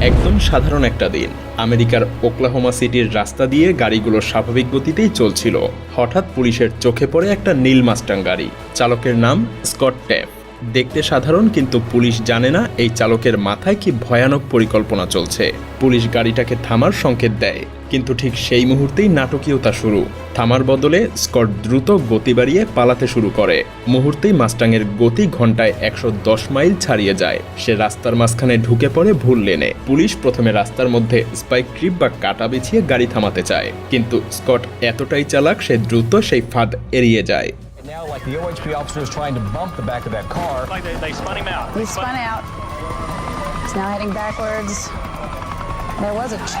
একদম সাধারণ একটা দিন। আমেরিকার ওকলাহোমা সিটির রাস্তা দিয়ে গাড়িগুলো স্বাভাবিক গতিতেই চলছিল। হঠাৎ পুলিশের চোখে পড়ে একটা নীল মাস্টাং গাড়ি। চালকের নাম স্কট ট্যাপ দেখতে সাধারণ, কিন্তু পুলিশ জানে না এই চালকের মাথায় কি ভয়ানক পরিকল্পনা চলছে। পুলিশ গাড়িটাকে থামার সংকেত দেয়। কিন্তু ঠিক সেই মুহূর্তেই নাটকীয়তা শুরু থামার বদলে স্কট দ্রুত গতি বাড়িয়ে পালাতে শুরু করে মুহূর্তেই মাস্টাংয়ের গতি ঘন্টায় একশো দশ মাইল ছাড়িয়ে যায় সে রাস্তার মাঝখানে ঢুকে পড়ে ভুল লেনে পুলিশ প্রথমে রাস্তার মধ্যে স্পাইক ট্রিপ বা কাটা বিছিয়ে গাড়ি থামাতে চায় কিন্তু স্কট এতটাই চালাক সে দ্রুত সেই ফাঁদ এড়িয়ে যায় now, like the OHP officer is trying to bump the back of that car. Like they, they spun him out. He spun out. He's now heading backwards. There was a. Ch-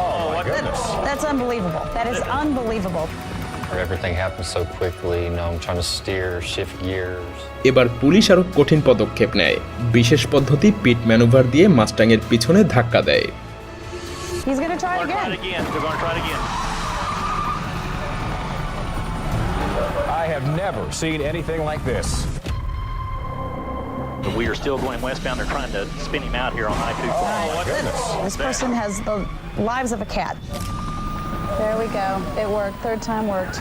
Oh, my goodness. that's unbelievable. That is unbelievable. Everything happened so quickly. You know, I'm trying to steer, shift gears. এবার police আরও কঠিন পদক্ষেপ নেয় বিশেষ পদ্ধতি পিট manoeuvre দিয়ে মাস্টাংয়ের পিছনে ধাক্কা দেয় He's going to try it They're gonna try it again. again. They're gonna try it again. I have never seen anything like this. But we are still going westbound. They're trying to spin him out here on I-240. Oh, my goodness. This person has the lives of a cat. There we go. It worked. Third time worked.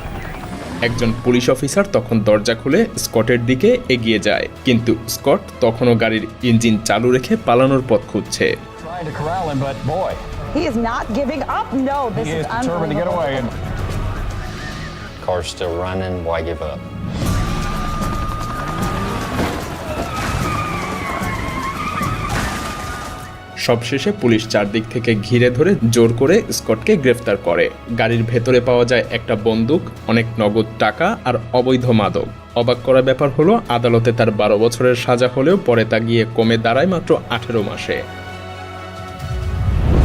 একজন police officer তখন দরজা খুলে স্কটের দিকে এগিয়ে যায় কিন্তু Scott তখনও গাড়ির ইঞ্জিন চালু রেখে পালানোর পথ খুঁজছে Trying to corral him, but boy, He is not giving up. No, this is is determined to get away. Car's still running. Why give up? সবশেষে পুলিশ চারদিক থেকে ঘিরে ধরে জোর করে স্কটকে গ্রেফতার করে। গাড়ির ভেতরে পাওয়া যায় একটা বন্দুক, অনেক নগদ টাকা আর অবৈধ মাদক। অবাক করা ব্যাপার হলো, আদালতে তার বারো বছরের সাজা হলেও পরে তা গিয়ে কমে দাঁড়ায় মাত্র আঠেরো মাসে।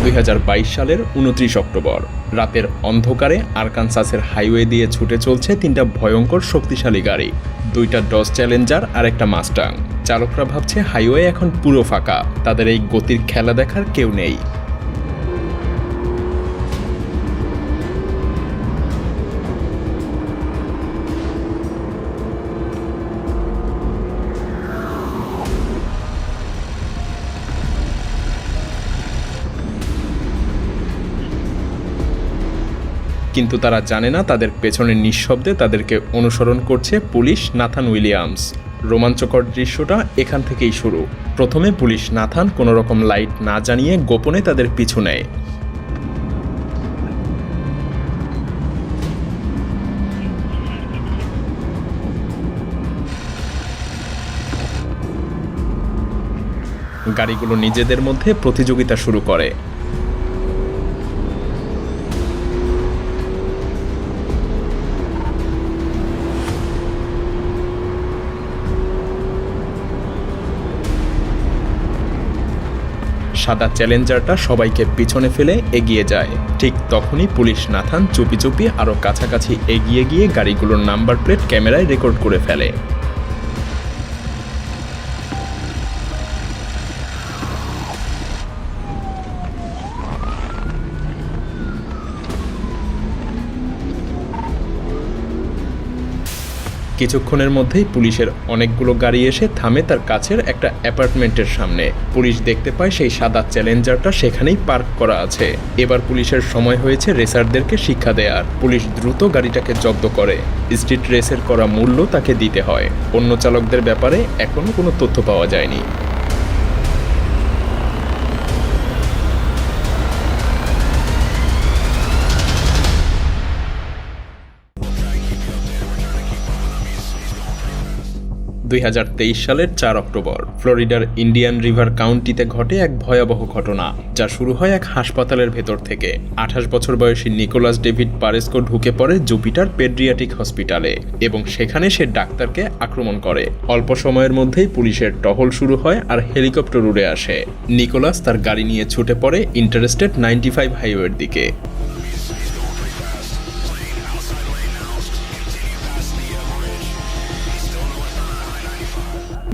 দুই হাজার বাইশ সালের উনত্রিশ অক্টোবর, রাতের অন্ধকারে আরকানসাসের হাইওয়ে দিয়ে ছুটে চলছে তিনটা ভয়ঙ্কর শক্তিশালী গাড়ি। দুইটা ডস চ্যালেঞ্জার আর একটা মাস্টাং। চালকরা ভাবছে হাইওয়ে এখন পুরো ফাঁকা। তাদের এই গতির খেলা দেখার কেউ নেই। কিন্তু তারা জানে না তাদের পেছনে নিঃশব্দে তাদেরকে অনুসরণ করছে পুলিশ নাথান উইলিয়ামস। রোমাঞ্চকর দৃশ্যটা এখান থেকেই শুরু। প্রথমে পুলিশ নাথান কোনো রকম লাইট না জানিয়ে গোপনে তাদের পিছু নেয়। গাড়িগুলো নিজেদের মধ্যে প্রতিযোগিতা শুরু করে। সাদা চ্যালেঞ্জারটা সবাইকে পিছনে ফেলে এগিয়ে যায়। ঠিক তখনই পুলিশ নাথান চুপি চুপি আরও কাছাকাছি এগিয়ে গিয়ে গাড়িগুলোর নাম্বার প্লেট ক্যামেরায় রেকর্ড করে ফেলে। কিছুক্ষণের মধ্যেই পুলিশের অনেকগুলো গাড়ি এসে থামে তার কাছের একটা অ্যাপার্টমেন্টের সামনে। পুলিশ দেখতে পায় সেই সাদা চ্যালেঞ্জারটা সেখানেই পার্ক করা আছে। এবার পুলিশের সময় হয়েছে রেসারদেরকে শিক্ষা দেয়ার। পুলিশ দ্রুত গাড়িটাকে জব্দ করে। স্ট্রিট রেসের করা মূল্য তাকে দিতে হয়। অন্য চালকদের ব্যাপারে এখনও কোনো তথ্য পাওয়া যায়নি। দুই হাজার তেইশ সালের চার অক্টোবর, ফ্লোরিডার ইন্ডিয়ান রিভার কাউন্টিতে ঘটে এক ভয়াবহ ঘটনা, যা শুরু হয় এক হাসপাতালের ভেতর থেকে। আঠাশ বছর বয়সী নিকোলাস ডেভিড পারেস্কো ঢুকে পড়ে জুপিটার পেড্রিয়াটিক হসপিটালে এবং সেখানে সে ডাক্তারকে আক্রমণ করে। অল্প সময়ের মধ্যেই পুলিশের টহল শুরু হয় আর হেলিকপ্টার উড়ে আসে। নিকোলাস তার গাড়ি নিয়ে ছুটে পড়ে ইন্টারেস্টেড নাইনটি ফাইভ হাইওয়ের দিকে।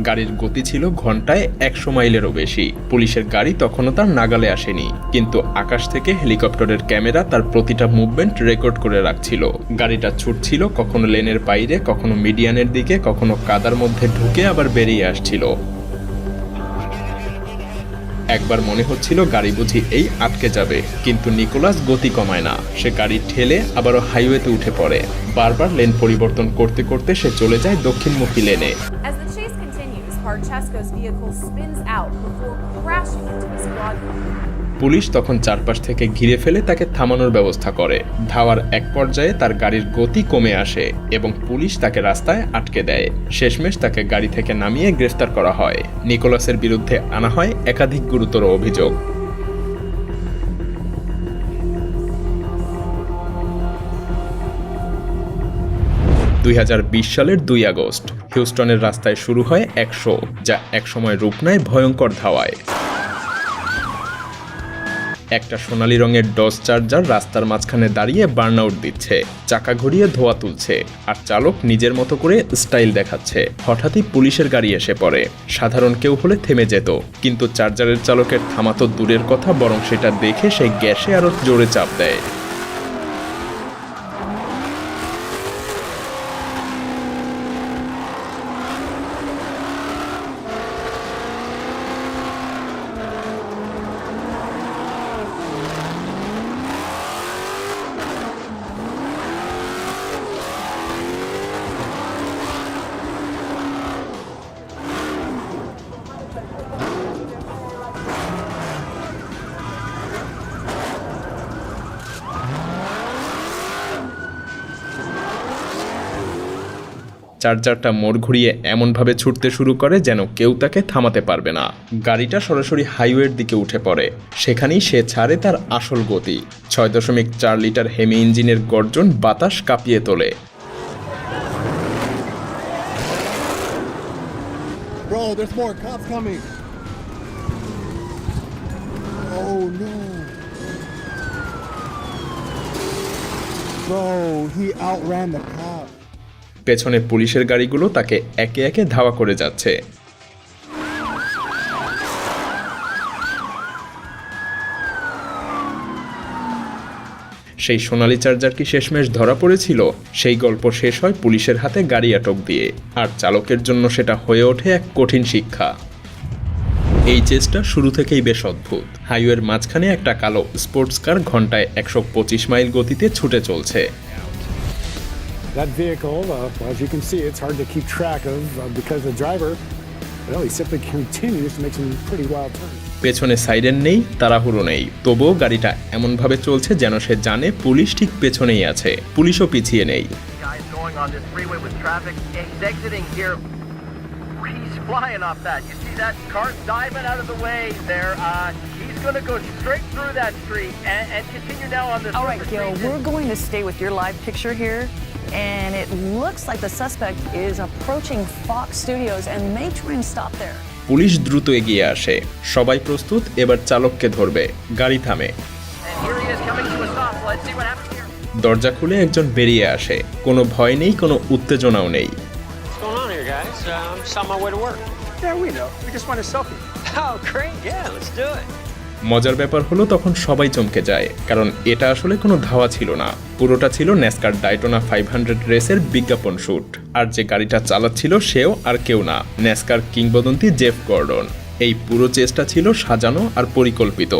গাড়ির গতি ছিল ঘন্টায় একশো মাইলেরও বেশি। পুলিশের গাড়ি তখনও তার নাগালে আসেনি, কিন্তু আকাশ থেকে হেলিকপ্টারের ক্যামেরা তার প্রতিটা মুভমেন্ট রেকর্ড করে রাখছিল। গাড়িটা ছুটছিল কখনো লেনের বাইরে, কখনো মিডিয়ানের দিকে, কখনো কাদার মধ্যে ঢুকে আবার বেরিয়ে আসছিল। একবার মনে হচ্ছিল গাড়ি বুঝি এই আটকে যাবে, কিন্তু নিকোলাস গতি কমায় না। সে গাড়ি ঠেলে আবারও হাইওয়েতে উঠে পড়ে। বারবার লেন পরিবর্তন করতে করতে সে চলে যায় দক্ষিণমুখী লেনে। Parchesco's vehicle spins out before crashing into a squad. Police তখন চারপাশ থেকে ঘিরে ফেলে তাকে থামানোর ব্যবস্থা করে। ধাওয়ার এক পর্যায়ে তার গাড়ির গতি কমে আসে এবং পুলিশ তাকে রাস্তায় আটকে দেয়। শেষমেশ তাকে গাড়ি থেকে নামিয়ে গ্রেফতার করা হয়। নিকোলাসের বিরুদ্ধে আনা হয় একাধিক গুরুতর অভিযোগ। দুই হাজার বিশ সালের দুই আগস্ট। হিউস্টনের রাস্তায় শুরু হয় এক শো, যা একসময় রূপ নেয় ভয়ঙ্কর ধাওয়ায়। একটা সোনালী রঙের ডস চার্জার রাস্তার মাঝখানে দাঁড়িয়ে বার্ন আউট দিচ্ছে, চাকা ঘুরিয়ে ধোয়া তুলছে, আর চালক নিজের মতো করে স্টাইল দেখাচ্ছে। হঠাৎই পুলিশের গাড়ি এসে পড়ে। সাধারণ কেউ হলে থেমে যেত, কিন্তু চার্জারের চালকের থামা তো দূরের কথা, বরং সেটা দেখে সে গ্যাসে আরও জোরে চাপ দেয়। চার্জারটা মোড় ঘুরিয়ে এমনভাবে ছুটতে শুরু করে যেন কেউ তাকে থামাতে পারবে না। গাড়িটা সরাসরি হাইওয়ের দিকে উঠে পড়ে। সেখানেই সে ছাড়ে তার আসল গতি। ছয় দশমিক চার লিটার হেমি ইঞ্জিনের গর্জন বাতাস কাঁপিয়ে তোলে। Bro. Oh he outran the cop. পেছনে পুলিশের গাড়িগুলো তাকে একে একে ধাওয়া করে যাচ্ছে। সেই সোনালী চার্জার কি শেষমেশ ধরা পড়েছিল? সেই গল্প শেষ হয় পুলিশের হাতে গাড়ি আটক দিয়ে। আর চালকের জন্য সেটা হয়ে ওঠে এক কঠিন শিক্ষা। এই চেষ্টা শুরু থেকেই বেশ অদ্ভুত। হাইওয়ের মাঝখানে একটা কালো স্পোর্টস কার ঘন্টায় একশো পঁচিশ মাইল গতিতে ছুটে চলছে। That vehicle, uh, well, as you can see, it's hard to keep track of uh, because the driver, well, he simply continues to make some pretty wild turns. পেছনে siren নেই তাড়াহুড়ো নেই তবুও গাড়িটা এমনভাবে চলছে যেন সে জানে পুলিশ ঠিক পেছনেই আছে পুলিশও পিছিয়ে নেই Guys going on this freeway with traffic. He's exiting here. He's flying off that. You see that car diving out of the way there. Uh, he's going to go straight through that street and, and continue now on this. All right, river Gil, street. we're going to stay with your live picture here. And it looks like the suspect is approaching Fox Studios and may try and stop there. Police দ্রুত এগিয়ে আসে সবাই প্রস্তুত এবার চালককে ধরবে গাড়ি থামে And here he is coming to a stop. Let's see what happens here. দরজা খুলে একজন বেরিয়ে আসে কোনো ভয় নেই কোনো উত্তেজনাও নেই What's going on here, guys? Uh, I'm on my way to work. Yeah, we know. We just want a selfie. Oh, great. Yeah, let's do it. মজার ব্যাপার হলো তখন সবাই চমকে যায়, কারণ এটা আসলে কোনো ধাওয়া ছিল না। পুরোটা ছিল ন্যাসকার ডাইটোনা ফাইভ হান্ড্রেড রেসের বিজ্ঞাপন শ্যুট আর যে গাড়িটা চালাচ্ছিল সেও আর কেউ না, ন্যাসকার কিংবদন্তি জেফ গর্ডন। এই পুরো চেষ্টা ছিল সাজানো আর পরিকল্পিত।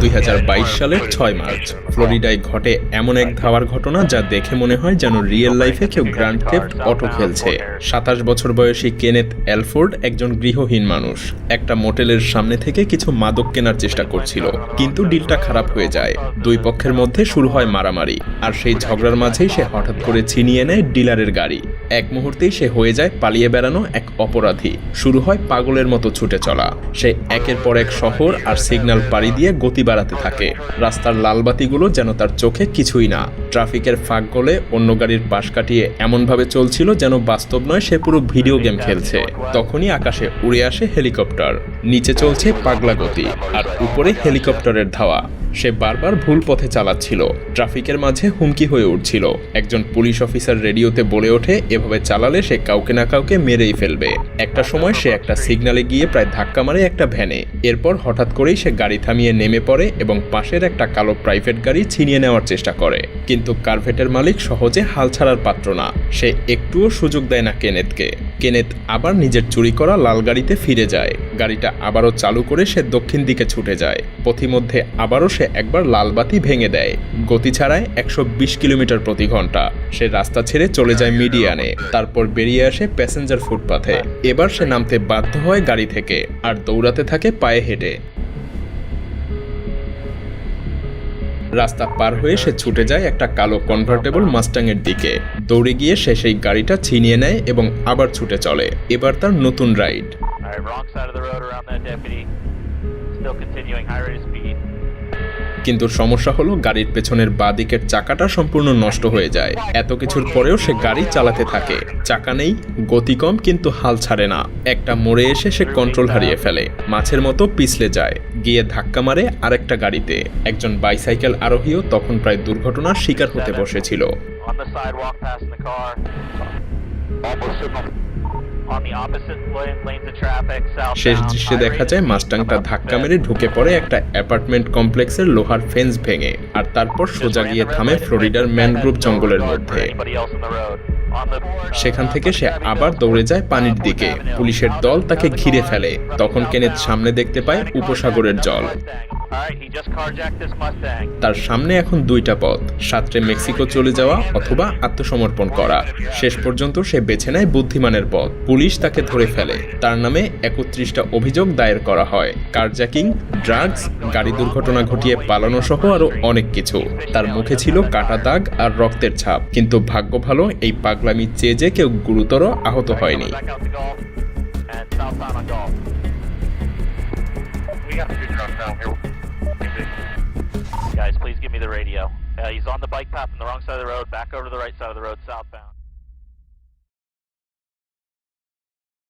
দুই হাজার বাইশ সালের ছয় মার্চ। ফ্লোরিডায় ঘটে এমন এক ধাওয়ার ঘটনা যা দেখে মনে হয় যেন রিয়েল লাইফে কেউ গ্র্যান্ড থেফট অটো খেলছে। সাতাশ বছর বয়সী কেনেথ অ্যালফোর্ড একজন গৃহহীন মানুষ। একটা মোটেলের সামনে থেকে কিছু মাদক কেনার চেষ্টা করছিল, কিন্তু ডিলটা খারাপ হয়ে যায়। দুই পক্ষের মধ্যে শুরু হয় মারামারি, আর সেই ঝগড়ার মাঝেই সে হঠাৎ করে ছিনিয়ে নেয় ডিলারের গাড়ি। এক মুহূর্তেই সে হয়ে যায় পালিয়ে বেড়ানো এক অপরাধী। শুরু হয় পাগলের মতো ছুটে চলা। সে একের পর এক শহর আর সিগন্যাল পাড়ি দিয়ে গতি বাড়াতে থাকে। রাস্তার লালবাতিগুলো যেন তার চোখে কিছুই না। ট্রাফিকের ফাঁক গলে অন্য গাড়ির পাশ কাটিয়ে এমনভাবে চলছিল যেন বাস্তব নয়, সে পুরো ভিডিও গেম খেলছে। তখনই আকাশে উড়ে আসে হেলিকপ্টার। নিচে চলছে পাগলা গতি আর উপরে হেলিকপ্টারের ধাওয়া। সে বারবার ভুল পথে চালাচ্ছিল। ট্রাফিকের মাঝে হুমকি হয়ে উঠছিল। একজন পুলিশ অফিসার রেডিওতে বলে ওঠে, এভাবে চালালে সে কাউকে না কাউকে মেরেই ফেলবে। একটা সময় সে একটা সিগনালে গিয়ে প্রায় ধাক্কা মারে একটা ভ্যানে। এরপর হঠাৎ করেই সে গাড়ি থামিয়ে নেমে পড়ে এবং পাশের একটা কালো প্রাইভেট গাড়ি ছিনিয়ে নেওয়ার চেষ্টা করে। কিন্তু কারভেটের মালিক সহজে হাল ছাড়ার পাত্র না। সে একটুও সুযোগ দেয় না কেনেতকে। কেনেত আবার নিজের চুরি করা লাল গাড়িতে ফিরে যায়। গাড়িটা আবারও চালু করে সে দক্ষিণ দিকে ছুটে যায়। পথিমধ্যে আবারও সে একবার লাল বাতি ভেঙে দেয়। গতি ছাড়ায় একশো বিশ কিলোমিটার প্রতি ঘণ্টা। সে রাস্তা ছেড়ে চলে যায় মিডিয়ানে। তারপর বেরিয়ে আসে প্যাসেঞ্জার ফুটপাথে। এবার সে নামতে বাধ্য হয় গাড়ি থেকে। আর দৌড়াতে থাকে পায়ে হেঁটে। রাস্তা পার হয়ে সে ছুটে যায় একটা কালো কনভার্টেবল মাস্টাংয়ের দিকে। দৌড়ে গিয়ে সে সেই গাড়িটা ছিনিয়ে নেয় এবং আবার ছুটে চলে। এবার তার নতুন ride Still continuing high rate of speed. কিন্তু সমস্যা হলো গাড়ির পেছনের বাঁ দিকের চাকাটা সম্পূর্ণ নষ্ট হয়ে যায়। এত কিছুর পরেও সে গাড়ি চালাতে থাকে। চাকা নেই, গতি কম কিন্তু হাল ছাড়ে না। একটা মোড়ে এসে সে কন্ট্রোল হারিয়ে ফেলে। মাছের মতো পিছলে যায়। গিয়ে ধাক্কা মারে আরেকটা গাড়িতে। একজন বাইসাইকেল আরোহীও তখন প্রায় দুর্ঘটনার শিকার হতে বসেছিল। শেষ দৃশ্যে দেখা যায় মাস্টাংটা ধাক্কা মেরে ঢুকে পড়ে একটা অ্যাপার্টমেন্ট কমপ্লেক্সের লোহার ফেন্স ভেঙে আর তারপর সোজা গিয়ে থামে ফ্লোরিডার ম্যানগ্রোভ জঙ্গলের মধ্যে সেখান থেকে সে আবার দৌড়ে যায় পানির দিকে পুলিশের দল তাকে ঘিরে ফেলে তখন কেনেত সামনে দেখতে পায় উপসাগরের জল তার সামনে এখন দুইটা পথ সাঁতরে মেক্সিকো চলে যাওয়া অথবা আত্মসমর্পণ করা। শেষ পর্যন্ত সে বেছে নেয় বুদ্ধিমানের পথ। পুলিশ তাকে ধরে ফেলে। তার নামে একত্রিশটা অভিযোগ দায়ের করা হয়। কারজ্যাকিং ড্রাগস গাড়ি দুর্ঘটনা ঘটিয়ে পালানো সহ আরও অনেক কিছু। তার মুখে ছিল কাটা দাগ আর রক্তের ছাপ। কিন্তু ভাগ্য ভালো এই পাগলামি চেয়ে যে কেউ গুরুতর আহত হয়নি। Guys, please give me the radio. Uh, he's on the bike path on the wrong side of the road, back over to the right side of the road, southbound.